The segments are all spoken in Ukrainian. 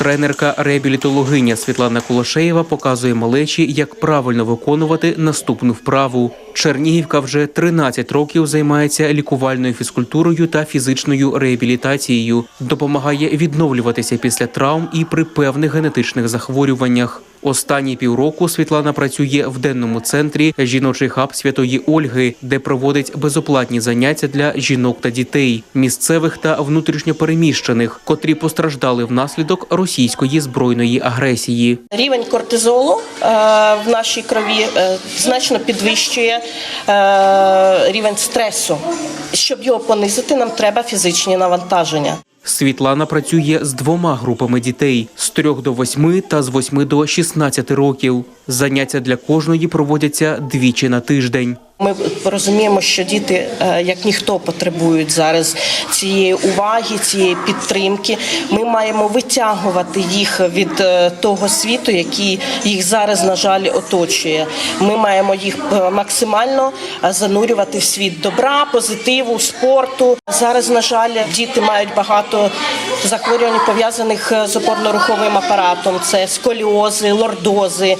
Тренерка реабілітологиня Світлана Кулашеєва показує малечі, як правильно виконувати наступну вправу. Чернігівка вже 13 років займається лікувальною фізкультурою та фізичною реабілітацією, допомагає відновлюватися після травм і при певних генетичних захворюваннях. Останні півроку Світлана працює в денному центрі жіночий хаб Святої Ольги, де проводить безоплатні заняття для жінок та дітей, місцевих та внутрішньопереміщених, котрі постраждали внаслідок російської збройної агресії. Рівень кортизолу е, в нашій крові е, значно підвищує е, рівень стресу. Щоб його понизити, нам треба фізичні навантаження. Світлана працює з двома групами дітей з 3 до 8 та з 8 до 16 років. Заняття для кожної проводяться двічі на тиждень. Ми розуміємо, що діти, е, як ніхто, потребують зараз цієї уваги, цієї підтримки. Ми маємо витягувати їх від е, того світу, який їх зараз, на жаль, оточує. Ми маємо їх е, максимально занурювати в світ добра, позитиву, спорту. Зараз, на жаль, діти мають багато захворювань пов'язаних з опорно-руховим апаратом. Це сколіози, лордози,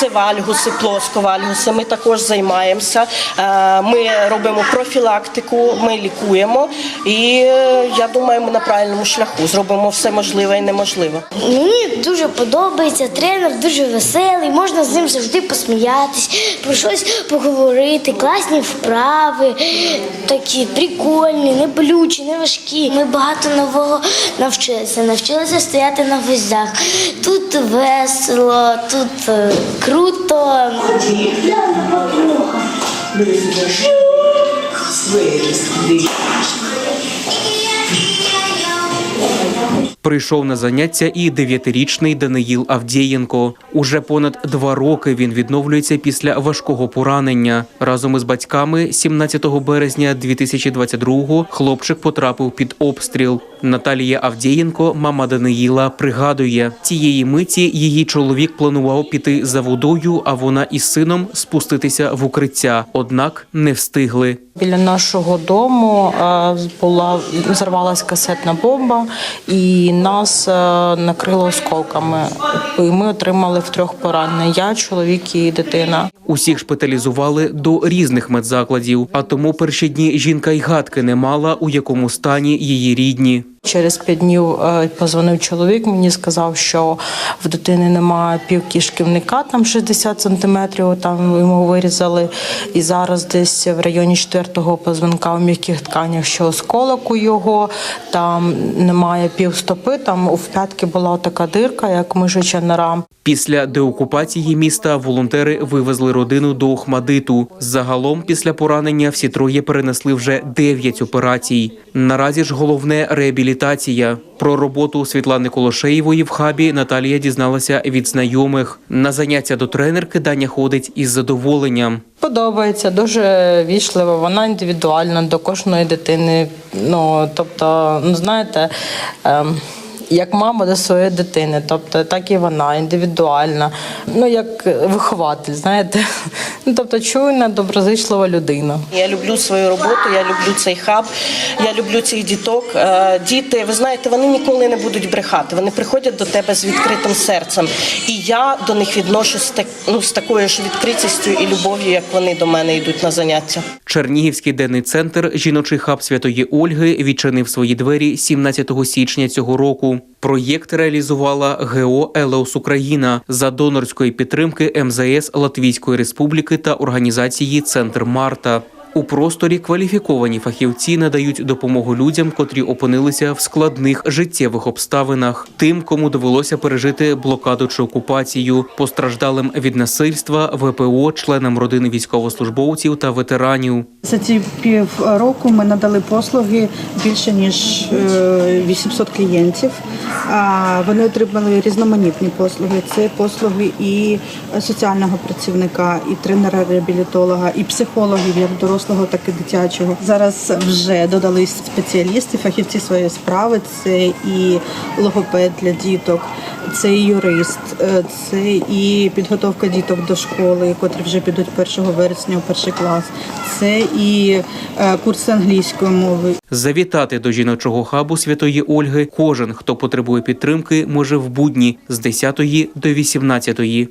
це вальгуси, плосковальгуси. Ми також займаємося. Е, Ми робимо профілактику, ми лікуємо, і е, я думаю, ми на правильному шляху зробимо все можливе і неможливе. Мені дуже подобається, тренер дуже веселий, можна з ним завжди посміятись, про щось поговорити, класні вправи, такі прикольні, не болючі, не важкі. Ми багато нового навчилися, навчилися стояти на гвоздях. Тут весело, тут е, круто. Прийшов на заняття і дев'ятирічний Даниїл Авдієнко. Уже понад два роки він відновлюється після важкого поранення. Разом із батьками 17 березня 2022-го хлопчик потрапив під обстріл. Наталія Авдієнко, мама Даниїла, пригадує, цієї миті її чоловік планував піти за водою, а вона із сином спуститися в укриття. Однак не встигли. Біля нашого дому була зарвалась касетна бомба, і нас накрило осколками. І ми отримали втрьох поранення. Я, чоловік і дитина. Усіх шпиталізували до різних медзакладів, а тому перші дні жінка й гадки не мала, у якому стані її рідні. Через п'ять днів е, позвонив чоловік. Мені сказав, що в дитини немає півкішківника, там 60 сантиметрів. Там йому вирізали. І зараз десь в районі четвертого позвонка в м'яких тканях, що осколок у його там немає півстопи. Там у п'ятки була така дирка, як мишача нора. Після деокупації міста волонтери вивезли родину до Охмадиту. Загалом, після поранення, всі троє перенесли вже дев'ять операцій. Наразі ж головне реабілітація. Про роботу Світлани Колошеєвої в хабі Наталія дізналася від знайомих. На заняття до тренерки Даня ходить із задоволенням. Подобається дуже вічлива. Вона індивідуальна до кожної дитини. Ну тобто, ну знаєте. Ем... Як мама до своєї дитини, тобто так і вона індивідуальна, ну як вихователь, знаєте, ну тобто чуйна, доброзичлива людина. Я люблю свою роботу, я люблю цей хаб, я люблю цих діток. Е, Діти, ви знаєте, вони ніколи не будуть брехати. Вони приходять до тебе з відкритим серцем. І я до них відношусь з так, ну, з такою ж відкритістю і любов'ю, як вони до мене йдуть на заняття. Чернігівський денний центр жіночий хаб Святої Ольги відчинив свої двері 17 січня цього року. Проєкт реалізувала ГО «Елеос Україна за донорської підтримки МЗС Латвійської Республіки та організації Центр Марта. У просторі кваліфіковані фахівці надають допомогу людям, котрі опинилися в складних життєвих обставинах, тим, кому довелося пережити блокаду чи окупацію, постраждалим від насильства, ВПО, членам родини військовослужбовців та ветеранів. За ці півроку ми надали послуги більше ніж е, 800 клієнтів. Вони отримали різноманітні послуги. Це послуги і соціального працівника, і тренера-реабілітолога, і психологів як дорослого, так і дитячого. Зараз вже додались спеціалісти, фахівці своєї справи. Це і логопед для діток, це і юрист, е, це і підготовка діток до школи, котрі вже підуть 1 вересня у перший клас. Це і е, курси англійської мови, Завітати до жіночого хабу Святої Ольги кожен, хто потребує підтримки, може в будні з 10 до 18.